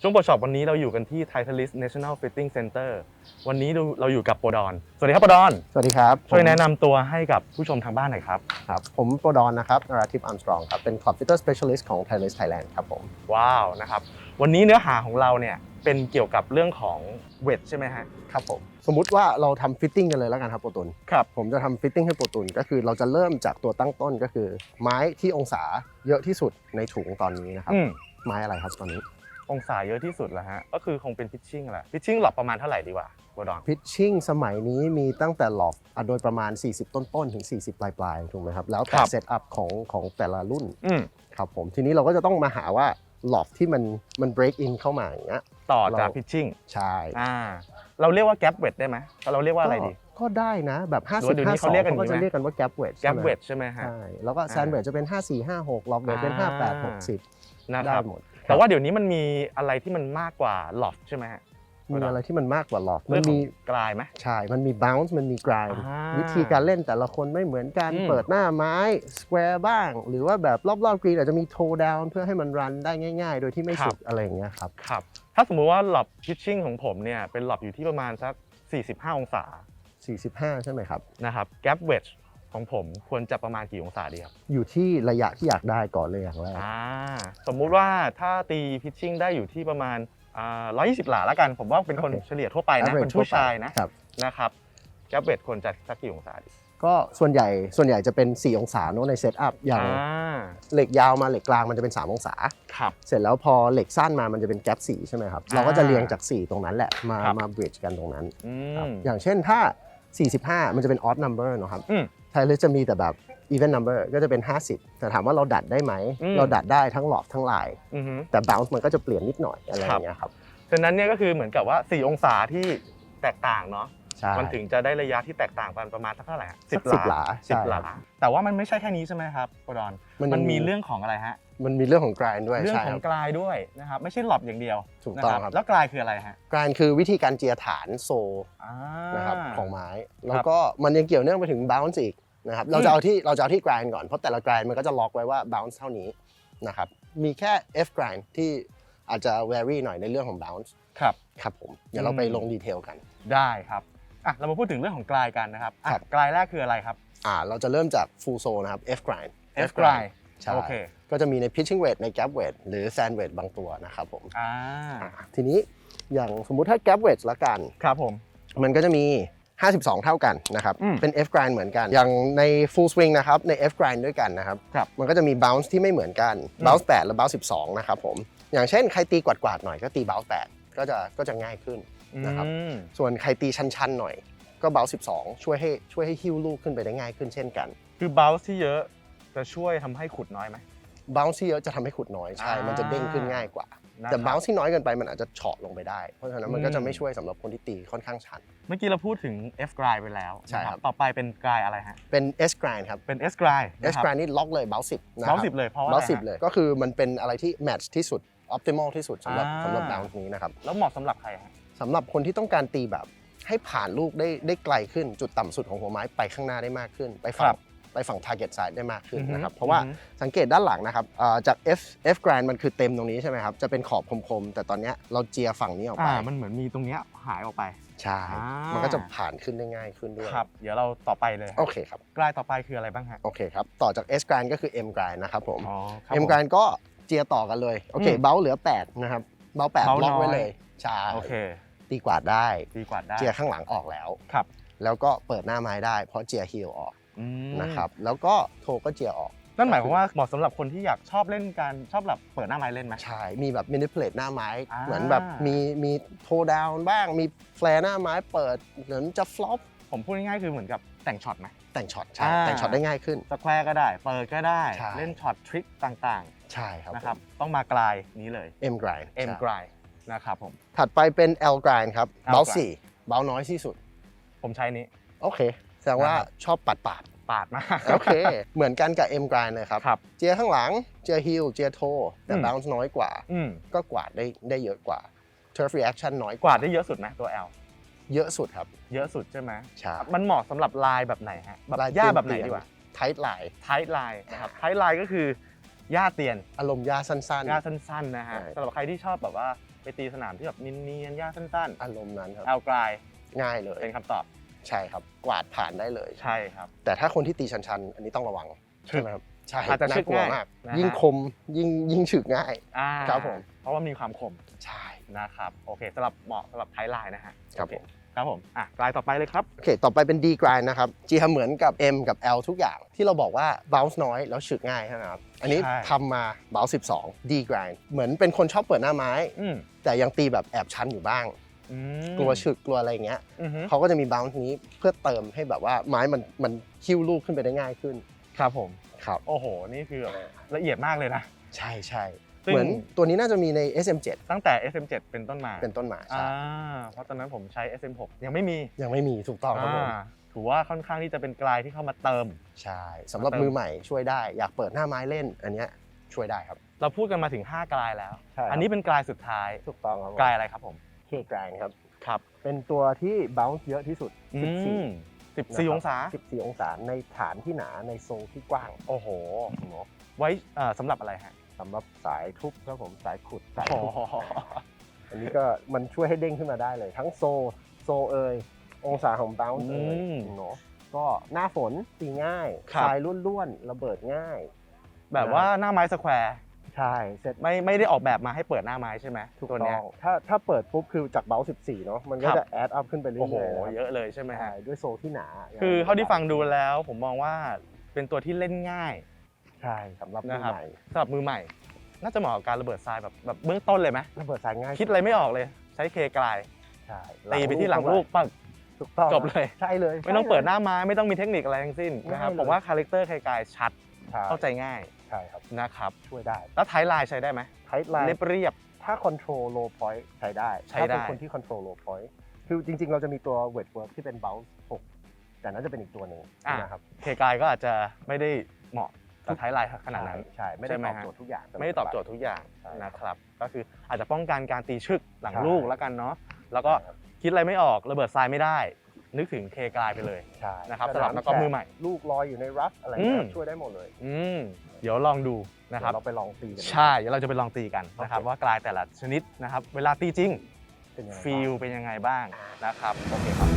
ช่วงเปิดช็อปวันนี้เราอยู่กันที่ Titleist National Fitting Center วันนี้ดูเราอยู่กับโปรดอน สวัสดีครับโปรดอน สวัสดีครับช่วยผมแนะนำตัวให้กับผู้ชมทางบ้านหน่อยครับ ครับ ผมโปรดอนนะครับนราธิปอัมสตรองครับ เป็น Club Fitter Specialist ของ Thailand Thailand ครับผม ว้าวนะครับ วันนี้เนื้อหาของเราเนี่ยเป็นเกี่ยวกับเรื่องของเวทใช่ไหมฮะ ครับผม สมมุติว่าเราทำฟิตติ้งกันเลยแล้วกันครับโปรตุน ครับ ผมจะทำฟิตติ้งให้โปรตุนก็คือเราจะเริ่มจากตัวตั้งต้นก็คือ ไม้ที่องศาเยอะที่สุดในถุงตอนนี้นะครับอืมไม้อะไรครับตอนนี้ องศาเยอะที่สุดแล้วฮะ ก็คือคงเป็นพิชชิ่งแหละพิชชิ่งหลอกประมาณเท่าไหร่ดีกว่าโปรดอนพิชชิ่งสมัยนี้มีตั้งแต่หลอกอะโดยประมาณ 40 ต้นๆ ถึง 40 ปลายๆ ถูกไหมครับ แล้วแต่ครับเซตอัพของของแต่ละรุ่นอืมครับผม ทีนี้เราก็จะต้องมาหาว่าหลอกที่มันมัน break in เข้ามาอย่างเงี้ย ต่อจากเรา พิชชิ่งใช่อ่า เราเรียกว่าแก p เวทได้ไหมเราเรียกว่าอะไรดี ก็ก็ได้นะ แบบหรือว่า50เดี๋ยวนี้52เขาเรียกกันเขาก็อย่างนี้ไหมจะเรียกกันว่า gap weight แก p เวทใช่ไหมฮะ ใช่ แล้วก็อ่าแซนเวทจะเป็น 54 56ล็อกเวทเป็น อ่า 58 60 นะคได้รับ หมด แต่ว่าเดี๋ยวนี้มันมีอะไรที่มันมากกว่าหลอฟใช่ไหมฮะมีอะไรที่มันมากกว่าล็อกเรื่มัอนงขอมีงกลายไหมใช่ มันมี bounce มันมี grind อ่าวิธีการเล่นแต่ละคนไม่เหมือนกันอืมเปิดหน้าไม้ square บ้าง หรือว่าแบบรอบๆกรีนอาจจะมี toe down เพื่อให้มันรันได้ง่าย ๆ โดยที่ไม่สุดอะไรอย่างเงี้ยครับครับ ถ้าสมมุติว่าหลอบพิชชิ่งของผมเนี่ยเป็นหลอบอยู่ที่ประมาณสัก 45 องศา 45 ใช่ไหมครับ นะครับแก p เวท ของผมควรจะประมาณกี่องศาดีครับอยู่ที่ระยะที่อยากได้ก่อนเลยอย่างแรกอ่าสมมุติว่าถ้าตีพิชชิ่งได้อยู่ที่ประมาณอ่า120หลาแล้วกัน ผมว่าเป็นคนโอเคเฉลี่ยทั่วไปนะ Average เป็นผู้ชายนะครับนะครับแก p เวทควรจะสักกี่องศาดีก็ส่วนใหญ่ส่วนใหญ่จะเป็น 4 องศาเนอะในเซตอัพอย่างอ่าเหล็กยาวมาเหล็กกลางมันจะเป็น 3 องศาครับเสร็จแล้วพอเหล็กสั้นมามันจะเป็นแกลบสีใช่ไหมครับอ่าเราก็จะเรียงจาก 4 ตรงนั้นแหละ มาครับมาบริดจ์กันตรงนั้นอืครับมอย่างเช่นถ้า 45 มันจะเป็น odd number เนอะครับอืมไทยเลยจะมีแต่แบบ even number ก็จะเป็น 50 แต่ถามว่าเราดัดได้ไหม อืม เราดัดได้ทั้งหลอกทั้งลาย อือฮึ แต่ bounce มันก็จะเปลี่ยนนิดหน่อยอะไรอย่างเงี้ยครับฉะนั้นเนี่ยก็คือเหมือนกับว่า 4 องศาที่แตกต่างเนาะใช่มันถึงจะได้ระยะที่แตกต่างกันประมาณสักเท่าไหร่ฮะสัก10 10หลาสิบใช่หลา แต่ว่ามันไม่ใช่แค่นี้ใช่ไหมครับโปรดอนมันยังมันมีมีเรื่องของอะไรฮะ มันมีเรื่องของ grind ด้วยเรื่องใช่ขคอรังบกลายด้วยนะครับไม่ใช่หลอบอย่างเดียวถูกต้องนะครับ แล้วกลายคืออะไรฮะ grind คือวิธีการเจียฐานโซอ่า นะครับของไม้ แล้วก็มันยังเกี่ยวเนื่องไปถึง bounce อีก นะครับเราอืมจะเอาที่เราจะเอาที่ grind ก่อนเพราะแต่ละ grind มันก็จะล็อกไว้ว่า bounce เท่านี้นะครับมีแค่ F grind ที่อาจจะ vary หน่อยในเรื่องของ bounce ครับ ครับผมเดี๋ยวเราไปลงดีเทลกัน ได้ครับอะเรามาพูดถึงเรื่องของกลายกันนะครับอะครับ กลายแรกคืออะไรครับ อ่าเราจะเริ่มจาก full sole นะครับ F grind F grind ใช่โอเคก็จะมีใน pitching weight ใน gap weight หรือ sand weight บางตัวนะครับผมอ่าอ่าทีนี้อย่างสมมุติถ้า gap weight ละกัน ครับผม มันก็จะมี 52 เท่ากันนะครับ อืมเป็น F grind เหมือนกัน อย่างใน full swing นะครับ ใน F grind ด้วยกันนะครับ ครับมันก็จะมี bounce ที่ไม่เหมือนกัน อืม bounce 8 และ bounce 12 นะครับผม อย่างเช่นใครตีกวาดๆหน่อยก็ตี bounce 8 ก็จะก็จะง่ายขึ้น นะครับ อืมส่วนใครตีชันๆหน่อย ก็ bounce 12 ช่วยให้ช่วยให้หิ้วลูกขึ้นไปได้ง่ายขึ้นเช่นกัน คือ bounce ที่เยอะจะช่วยทำให้ขุดน้อยไหม bounce ที่เยอะจะทำให้ขุดน้อยใช่อ่ามัมันจะเด้งขึ้นง่ายกว่านะ แต่ครับ bounce ที่น้อยเกินไปมันอาจจะเฉาะลงไปได้ เพราะฉะนั้นมันก็อืจะมไม่ช่วยสำหรับคนที่ตีค่อนข้างชัน เมื่อกี้เราพูดถึง F grind ไปแล้วใช่ครับ นะต่อไปเป็นกลายอะไรฮะ เป็น S grind ครับ เป็น S grind นะ S ครับ grind นี่ล็อกเลย bounce 10นะครั bounce 10เลยเพราะว่า bounce อะไรฮะ 10 เลย ก็คือมันเป็นอะไรที่ match ที่สุด optimal ที่สุดสำหรับอ่า สำหรับ bounce นี้นะครับแล้วเหมาะสำหรับใครฮะ สำหรับคนที่ต้องการตีแบบให้ผ่านลูกได้ได้ไกลขึ้นจุดต่ำสุดของหัวไม้ไปข้างหน้าได้มากขึ้น ไปฝั่ครังบ ไปฝั่ง target side ได้มากขึ้นอือฮึนะครับ เพราะว่าอือฮึสังเกตด้านหลังนะครับอ่าจาก F F grind มันคือเต็มตรงนี้ใช่ไหมครับ จะเป็นขอบคมๆ แต่ตอนเนี้ยเราเจียฝั่งนี้ออกไปอ่ามันเหมือนมีตรงเนี้ยหายออกไป ใช่อ่ามัมันก็จะผ่านขึ้นได้ง่ายขึ้นด้วย ครับ เดี๋ยวเราต่อไปเลย โอเคครับกลายต่อไปคืออะไรบ้างฮะ โอเคครับ ต่อจาก S grind ก็คือ M grind นะครับผมอ๋อครับ M ผม grind ก็เจียต่อกันเลย โอเคอืมเบลเหลือ 8 นะครับ เบลแปดเบาล็อกไว้น้อยเลย ใช่ โอเค ตีกวาดได้ดีกว่าได้ เจียข้างหลังออกแล้ว ครับ แล้วก็เปิดหน้าไม้ได้ เพราะเจียฮีลออก อืมนะครับแล้วก็โทก็เจียออก นั่นหมายความว่าเหมาะสำหรับคนที่อยากชอบเล่นการชอบแบบเปิดหน้าไม้เล่นไหม ใช่ มีแบบ manipulate หน้าไม้ อ่า เหมือนแบบมีมีโทดาวน์บ้าง มีแฟร์หน้าไม้เปิด เหมือนจะฟลอปผมพูดง่ายๆคือเหมือนกับแต่งช็อตไหม แต่งช็อตใช่ อ่า แต่งช็อตได้ง่ายขึ้น สแควร์ก็ได้ เปิดก็ได้ ใช่ เล่นช็อตทริคต่างใช่ครับๆนะครับ ต้องมากลายนี้เลย M grind M ใช่ grind นะครับผม ถัดไปเป็น L grind ครับ L เบล grind สี่เบลน้อยที่สุด ผมใช้นี้ โอเค แสดงว่านะครับชอบปัดปาดปาดมาก โอเค เหมือนกันกับ M grind เลยครับครับ เจียข้างหลัง เจียฮิลเจียโท แต่อืม bounce น้อยกว่าอืมก็กวาดได้ได้เยอะกว่า turf reaction น้อยกวาดได้เยอะสุดไหมตัว L เยอะสุดครับ เยอะสุดใช่ไหมใช่มันเหมาะสำหรับลายแบบไหนฮะแบบลายหญ้าเตียนๆแบบไหนดีกว่า tight line ไทท์ไลน์นะครับไทท์ไลน์ก็คือหญ้าเตียน อารมณ์ยาสั้นหญ้าสั้นๆนะฮะใช่สำหรับใครที่ชอบแบบว่าไปตีสนามที่แบบเนียนๆหญ้าสั้นๆ อารมณ์นั้นครับๆเอากลายง่ายเลยเป็นคำตอบ ใช่ครับกวาดผ่านได้เลย ใช่ครับ แต่ถ้าคนที่ตีชันๆ อันนี้ต้องระวังฉึกใช่ไหมครับใช่อาจจะฉึกน่กลัวง่ายมาก นะฮะ ยิ่งคมยิ่งยิ่งฉึกง่าย อ่าครับผม เพราะว่ามีความคมใช่ นะครับโอเคสำหรับเหมาะสำหรับท้ายลายนะฮะครับโอเผมครับผมอะลายต่อไปเลยครับ โอเค ต่อไปเป็น D grind นะครับ G ทำเหมือนกับ M กับ L ทุกอย่างที่เราบอกว่า bounce น้อยแล้วฉึกง่ายใช่ไหมครับ อันนี้ใช่ ทำมา bounce 12 D grind เหมือนเป็นคนชอบเปิดหน้าไม้ อืม แต่ยังตีแบบแอบชันอยู่บ้าง อืม กลัวฉึกกลัวอะไรอย่างเงี้ยอือฮึเขาก็จะมี bounce นี้เพื่อเติมให้แบบว่าไม้มันมันคิ้วลูกขึ้นไปได้ง่ายขึ้นครับผม ครับโอ้โห นี่คือแบบละเอียดมากเลยนะ ใช่ใช่ซึ่ง เหมือนตัวนี้น่าจะมีใน SM7 ตั้งแต่ SM7 เป็นต้นมาเป็นต้นมาอ่าใช่เพราะตอนนั้นผมใช้ SM6 ยังไม่มียังไม่มีถูกต้องครับผม อ่าถือว่าค่อนข้างที่จะเป็นกลายที่เข้ามาเติม ใช่สำหรับเติมมือใหม่ช่วยได้อยากเปิดหน้าไม้เล่น อันเนี้ยช่วยได้ครับ เราพูดกันมาถึง 5 กลายแล้วใช่ครับอันนี้เป็นกลายสุดท้ายถูกต้องครับกลายอะไรครับผม เคกรายครับ ครับเป็นตัวที่ bounce เยอะที่สุดอื14ม14องศา 14 องศาในฐานที่หนาในทรงที่กว้างโอ้โหไว้เอ่อสำหรับอะไรฮะสำหรับสายทุบครับผมสายขุดสายโอ้ทุบโหอันนี้ก็มันช่วยให้เด้งขึ้นมาได้เลย ทั้งโซโซเอยองศาของ bounce เอยเนาะก็หน้าฝนตีง่ายทรายล้วนๆระเบิดง่าย แบบว่าหน้าไม้สแควร์ ใช่เสร็จไม่ไม่ได้ออกแบบมาให้เปิดหน้าไม้ใช่ไหมถูกตัวต้เนี้อยงถ้าถ้าเปิดปุ๊บคือจากเบล14 เนาะมันก็ครับจะแอดอัพขึ้นไปเรื่โอ้โหอยๆเยอะเลยใช่ไหมใช่ฮะด้วยโซที่หนาคือเท่าที่ฟังดูแล้ว ผมมองว่าเป็นตัวที่เล่นง่าย ใช่สำหรับมือนะครับ ใหม่สำหรับมือใหม่ น่าจะเหมาะกับการระเบิดทรายแบบแบบเบื้องต้นเลยไหมระเบิดสายง่ายคิดอะไรไม่ออกเลย ใช้เคกลายใช่ตีไปที่หลังลูกปังถูกต้องจบเลย ใช่เลย ไม่ต้องเปิดหน้าไม้ไม่ต้องมีเทคนิคอะไรทั้งสิ้นนะครับง่ายเลย ผมว่าคาแรคเตอร์เคกลายชัดใช่เข้าใจง่ายใช่ครับ นะครับช่วยได้ แล้วท้ายลายใช้ได้ไหมไทป์ไลน์เรียบเรียบถ้า control low point ใช้ได้ใช้ถ้าได้เป็นคนที่ control low point คือจริง ๆ เราจะมีตัว weight work ที่เป็น bounce 6แต่นั้นจะเป็นอีกตัวหนึ่งนะครับเคกลายก็อาจจะไม่ได้เหมาะกับท้ายลายขนาดนั้นใช่ไม่ได้ใช่ไหมตอบฮะโจทย์ทุกอย่างไม่ได้ตอบโจทย์ทุกอย่างใช่นะครับก็คืออาจจะป้องกันการตีชึกหลังใช่ลูกแล้วกันเนาะแล้วก็ใช่ครับคิดอะไรไม่ออกระเบิดทรายไม่ได้ นึกถึงเคกลายไปเลยใช่นะครับสำหรับนักกอล์ฟมือใหม่ ลูกลอยอยู่ในรัฟอะไรอืเงี้มยช่วยได้หมดเลยอืมเดี๋ยวลองดูนะครับ เดี๋ยวเราไปลองตีกันใช่เดี๋ยวเราจะไปลองตีกันนะครับโอเคว่ากลายแต่ละชนิดนะครับ เวลาตีจริง เป็นยังไงบ้าง ฟีลเป็นยังไงบ้างนะครับโอเคครับ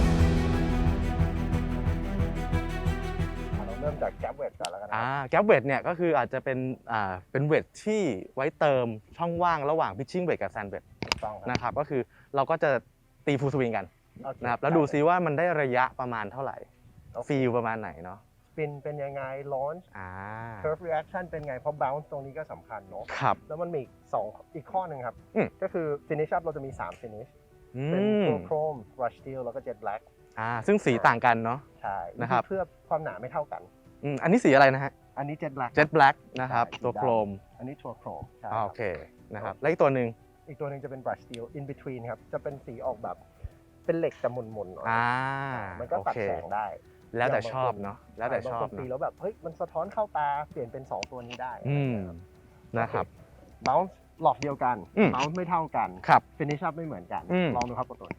เราเริ่มจากแก๊ปเวทก่อนแล้วกันนะอ่าแก๊ปเวทเนี่ยก็คืออาจจะเป็นอ่าเป็นเวทที่ไว้เติมช่องว่างระหว่างพิชชิ่งเวทกับแซนเวทถูกต้องครับ นะครับก็คือเราก็จะตีฟูลสวิงกันโอเนะครับแล้วดูซิว่ามันได้ระยะประมาณเท่าไหร่โอเคฟีลประมาณไหนเนาะสปินเป็นยังไงลอนช์อ่าเคิร์ฟรีแอคชั่นเป็นไงเพราะบ u ล c ์ตรงนี้ก็สำคัญเนาะครับ แล้วมันมีอีกสองอีกข้อหนึ่งครับ อืม ก็คือ finish up เราจะมี 3 finish อืเป็นมตัวโครม brush steel แล้วก็ jet black อ่าซึ่งสีต่างกันเนาะ ใช่นะครับ เพื่อความหนาไม่เท่ากัน อืมอันนี้สีอะไรนะฮะ อันนี้ jet black เจ็ t แบล็กนะครับใช่ตัวสีดำโครมอันนี้ตัวโครมใช่อ่าคโอรับเคนะครับแล้วอีกตัวหนึ่งอีกตัวหนึ่งจะเป็น brush steel in between ครับ จะเป็นสีออกแบบ เป็นเหล็กจะมุนๆหน่อยอ่ามันก็โอตัดเคแสงได้แล้วแต่อย่างชบางอบคนเนาะแล้วแต่ชอบบางคนตีเนาะแล้วแบบเฮ้ยมันสะท้อนเข้าตาเปลี่ยนเป็น2ตัวนี้ได้อืมนะครับบ u ล c ์หลอกเดียวกันอืมบ u ล c ์ไม่เท่ากันครับ finish up ไม่เหมือนกัน อืม ลองดูครับกดตัว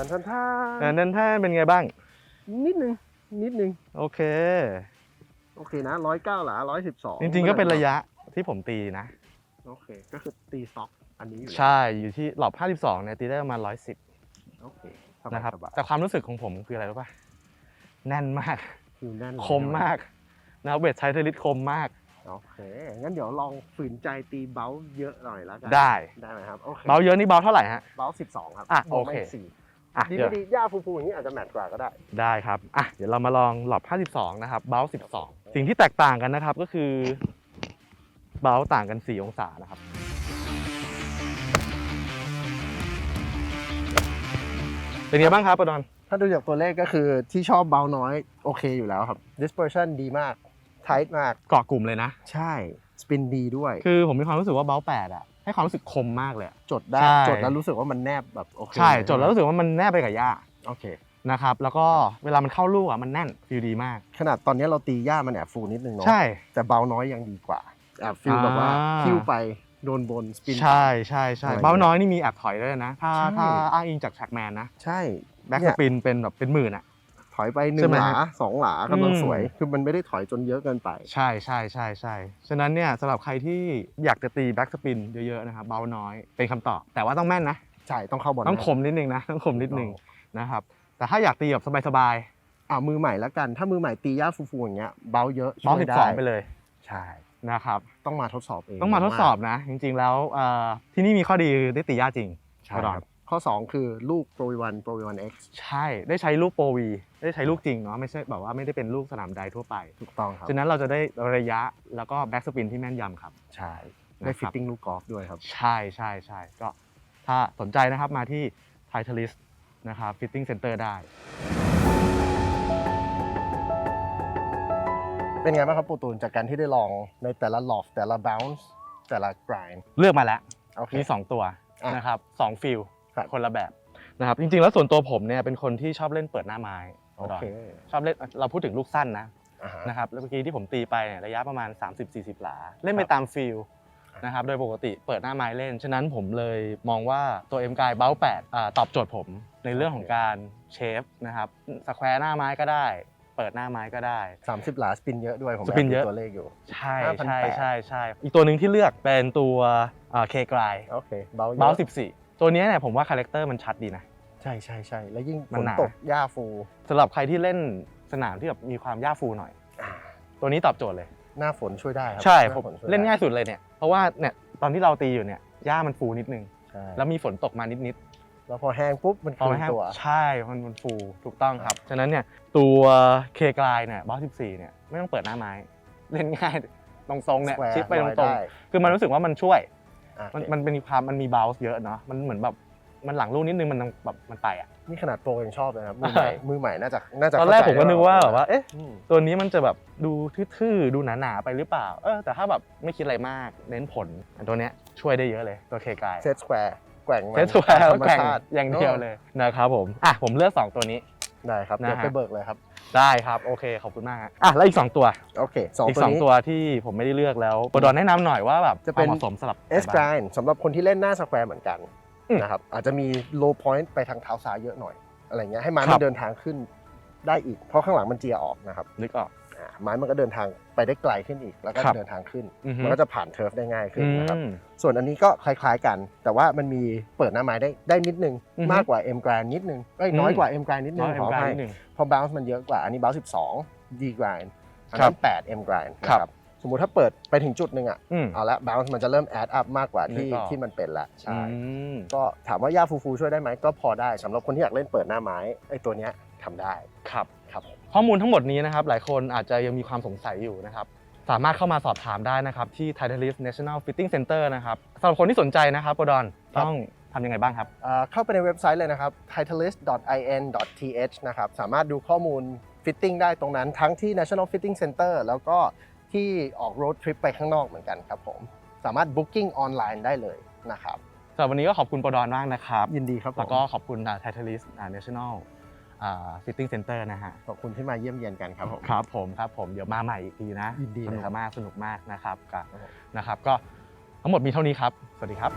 ทันทันทัอันนนั้นถ้าเป็นไงบ้าง นิดนึงนิดนึงโอเค โอเคนะร้อยเก้าหลาร้อยสิบสองจริงๆก็เป็นระยะที่ผมตีนะ โอเค ก็คือตีสต็อกอันนี้อยู่แล้วใช่อยู่ที่หลอบ52เนี่ยตีได้ประมาณ110โอเคสายๆนะครับแต่ความรู้สึกของผมคืออะไรรู้ป่ะแน่นมากคิวแน่นคมมากนะครับเวทไทเทอริสคมมากโอเคงั้นเดี๋ยวลองฝืนใจตีเบลเยอะหน่อยแล้วกัได้ ได้ไหมครับโอเคเบาเยอะนี่เบาเท่าไหร่ฮะ เบลสิบสองครับอะบวกโอเคไม่สี่ อะดีเดี๋ยวไม่ดีย่าฟูๆอย่างนี้อาจจะแมทกว่าก็ได้ ได้ครับอะเดี๋ยวเรามาลองหลอบ52 นะครับเบล12 สิ่งที่แตกต่างกันนะครับก็คือเบลต่างกัน 4 องศานะครับ เป็นไงบ้างครับปะดอนถ้าดูจากตัวเลขก็คือที่ชอบเบลน้อยโอเคอยู่แล้วครับ dispersion ดีมาก tight มาก เกาะกลุ่มเลยนะ ใช่ spin ดีด้วย คือผมมีความรู้สึกว่าเบล8อะ ให้ความรู้สึกคมมากเลยอะ จดได้ใช่ จดแล้วรู้สึกว่ามันแนบแบบโอเคใช่จดแล้วรู้สึกว่ามันแนบไปกับหญ้าโอเค นะครับ แล้วก็เวลามันเข้าลูกอะมันแน่นฟิลดีมาก ขนาดตอนนี้เราตีหญ้ามันแอบฟูนิดนึงเนาะใช่ แต่เบาน้อยยังดีกว่าแอบฟิลแบบว่าอ่า คิ้วไปโดนบนสปิน ใช่ใช่ใช่อะไรเบ้าน้อยนี่มีแอบถอยด้วยนะ ถ้าใช่ ถ้าอ้างอิงจากแท็กแมนนะ ใช่แบ็กสเนี่ย ปินเป็นแบบเป็นหมื่นอะถ อยไปหใช่นึ่งไหมหลาฮะสองหลากำลังอืมสวย คือมันไม่ได้ถอยจนเยอะเกินไป ใช่ใช่ใช่ใช่ฉะนั้นเนี่ยสำหรับใครที่อยากจะตีแบ็กสปินเยอะๆนะครับเบาน้อยเป็นคำตอบ แต่ว่าต้องแม่นนะ ใช่ ต้องเข้าบอลต้องคมนิดนึงนะ ต้องคมนิดนึงนะครับแต่ถ้าอยากตีแบบสบายอ่ามือใหม่แล้วกัน ถ้ามือใหม่ตีหญ้าฟูๆอย่างเงี้ยเบาเยอะๆเบาช่วยสิบได้สองไปเลย ใช่นะครับต้องมาทดสอบเองต้องมาทดสอบนะ จริง ๆ แล้วเอ่อที่นี่มีข้อดีคือได้ตียากจริงใช่ครับ ข้อ 2 คือลูก Pro V1 Pro V1 X ใช่ ได้ใช้ลูกโปรวี ได้ใช้ลูกจริงเนาะไม่ใช่แบบว่าไม่ได้เป็นลูกสนามใดทั่วไป ถูกต้องครับ ฉะนั้นเราจะได้ระยะแล้วก็แบ็กสปินที่แม่นยำครับ ใช่ ได้นะครับฟิตติ้งลูกกอล์ฟด้วยครับ ใช่ใช่ใช่ก็ถ้าสนใจนะครับมาที่ t i t l i s t นะครับฟิตติ้งเซ็นเตอร์ได้ เป็นไงบ้างครับปูตูนจากการที่ได้ลองในแต่ละลอฟแต่ละ bounce แต่ละ grind เลือกมาแล้วโอเคมี 2 ตัวอะนะครับสองฟิล ครับคนละแบบนะครับจริงๆแล้วส่วนตัวผมเนี่ยเป็นคนที่ชอบเล่นเปิดหน้าไม้โอเคชอบเล่นเราพูดถึงลูกสั้นนะอ่าฮะนะครับแล้วเมื่อกี้ที่ผมตีไปเนี่ยระยะประมาณ 30-40 หลา เล่นไปครับตามฟิลนะครับโดยปกติเปิดหน้าไม้เล่น ฉะนั้นผมเลยมองว่าตัว M กายเบ้า8อ่าตอบโจทย์ผมในเรื่องของการเชฟนะครับสแควร์หน้าไม้ก็ได้ เปิดหน้าไม้ก็ได้ 30 หลาสปินเยอะด้วยผมสปินเยอะแบดูตัวเลขอยู่ ใช่5,800ใช่ใช่ใช่อีกตัวหนึ่งที่เลือกเป็นตัวเคกรายโอเคเบาเยอะเบ้า14 ตัวเนี้ยเนี่ยผมว่าคาแรคเตอร์มันชัดดีนะ ใช่ใช่ใช่แล้วยิ่งมัฝนนหนา ตกหญ้าฟู สำหรับใครที่เล่นสนามที่แบบมีความย่าฟูหน่อยอ่าตัวนี้ตอบโจทย์เลย หน้าฝนช่วยได้ครัใช่หน้าผมฝช่วเล่นได้ง่ายสุดเลยเนี่ย เพราะว่าเนี่ยตอนที่เราตีอยู่เนี่ยหญ้ามันฟูนิดนึง ใช่แล้วมีฝนตกมานิดแล้วพอแห้งปุ๊บมันๆพอคืนไม่แห้งตัว ใช่มันมันฟูถูกต้องครับ ฉะนั้นเนี่ยตัวเคกลายเนี่ยบอส14เนี่ยไม่ต้องเปิดหน้าไม้ เล่นง่ายตรงๆเนี่ย Square ชิปไปตลอยรงได้ ๆ คือมันรู้สึกว่ามันช่วยอะ มันโอเคมันเป็นความมันมีบ o ล n c e เยอะเนาะมันเหมือนแบบมันหลังลูกนิดนึงมันแบบมันไปอะนี่ขนาดโปรยังชอบเลยครับมือใหม่มือใหม่น่าจะน่าจะตอนแรกเข้าใจผมก็นึกว่าแบบว่าเอ๊ะอืมตัวนี้มันจะแบบดูทื่อๆดูหนาๆไปหรือเปล่าเออแต่ถ้าแบบไม่คิดอะไรมากเน้นผลอันตัวเนี้ยช่วยได้เยอะเลยตัวเคกายเซตสแควร์แกว่งมันเซตสแควร์ธรรมแข่งชาติอย่างเดียวเลยนะครับผมอะผมเลือก 2 ตัวนี้ ได้ครับนะฮะ เดี๋ยวไปเบิกเลยครับ ได้ครับโอเคขอบคุณมากฮะอะแล้วอีก2ตัว โอเคสองอีกตัวนี้2ตัวที่ผมไม่ได้เลือกแล้วโปรดอนแนะนำหน่อยว่าแบบจะคเป็วามนเหมาะสมสำหรับเอสใครกบ้างรสำหรับคนที่เล่นหน้าสแควร์เหมือนกันอืมนะครับอาจจะมีโลพอยต์ไปทางเท้าซ้ายเยอะหน่อยอะไรเงี้ยให้ไม้ครัมับนเดินทางขึ้นได้อีก เพราะข้างหลังมันเจียออกนะครับ นึกออกอ่า ไม้มันก็เดินทางไปได้ไกลขึ้นอีก แล้วก็ครับเดินทางขึ้น อือฮึ มันก็จะผ่านเทิร์ฟได้ง่ายขึ้นนะครับ อืม ส่วนอันนี้ก็คล้ายๆกัน แต่ว่ามันมีเปิดหน้าไม้ได้ได้นิดนึง อือฮึมากกว่า M แกรนนิดนึงเอ้ยอืมน้อยกว่า M แกรนนิดนึน้งอยขอเอ็มกลางให้นิดนึงเพอ bounce มันเยอะกว่า อันนี้ bounce 12 D แกรนอันครันั้บน8 M แกรนครับ นะครับ สมมุติถ้าเปิดไปถึงจุดหนึ่งอะ อืม เอาละ bounce มันจะเริ่ม add up มากกว่าที่นึกออก ที่มันเป็นละ ใช่ อืม ก็ถามว่าย่าฟูฟูช่วยได้ไหมก็พอได้สำหรับคนที่อยากเล่นเปิดหน้าไม้ไอ้ตัวเนี้ยทำได้ ครับครับผม ข้อมูลทั้งหมดนี้นะครับหลายคนอาจจะยังมีความสงสัยอยู่นะครับสามารถเข้ามาสอบถามได้นะครับที่ Titleist National Fitting Center นะครับสำหรับคนที่สนใจนะครับโปรดอนต้องทำยังไงบ้างครับเอ่อเข้าไปในเว็บไซต์เลยนะครับ titleist.in.th นะครับสามารถดูข้อมูลฟิตติ้งได้ตรงนั้น ทั้งที่ National Fitting Center แล้วก็ที่ออกโรดทริปไปข้างนอกเหมือนกันครับผมสามารถ Booking ออนไลน์ได้เลยนะครับสำหรับวันนี้ก็ขอบคุณโปรดอนมากนะครับ ยินดีครับผมแล้วก็ขอบคุณ Titleist National Fitting Center นะฮะ ขอบคุณที่มาเยี่ยมเยียนกันครับผม ครับผมครับผมเดี๋ยวมาใหม่อีกทีนะยินดีสเลยนุกครับมากสนุกมากนะครับก็ครับผมนะครับ ก็ทั้งหมดมีเท่านี้ครับ สวัสดีครับ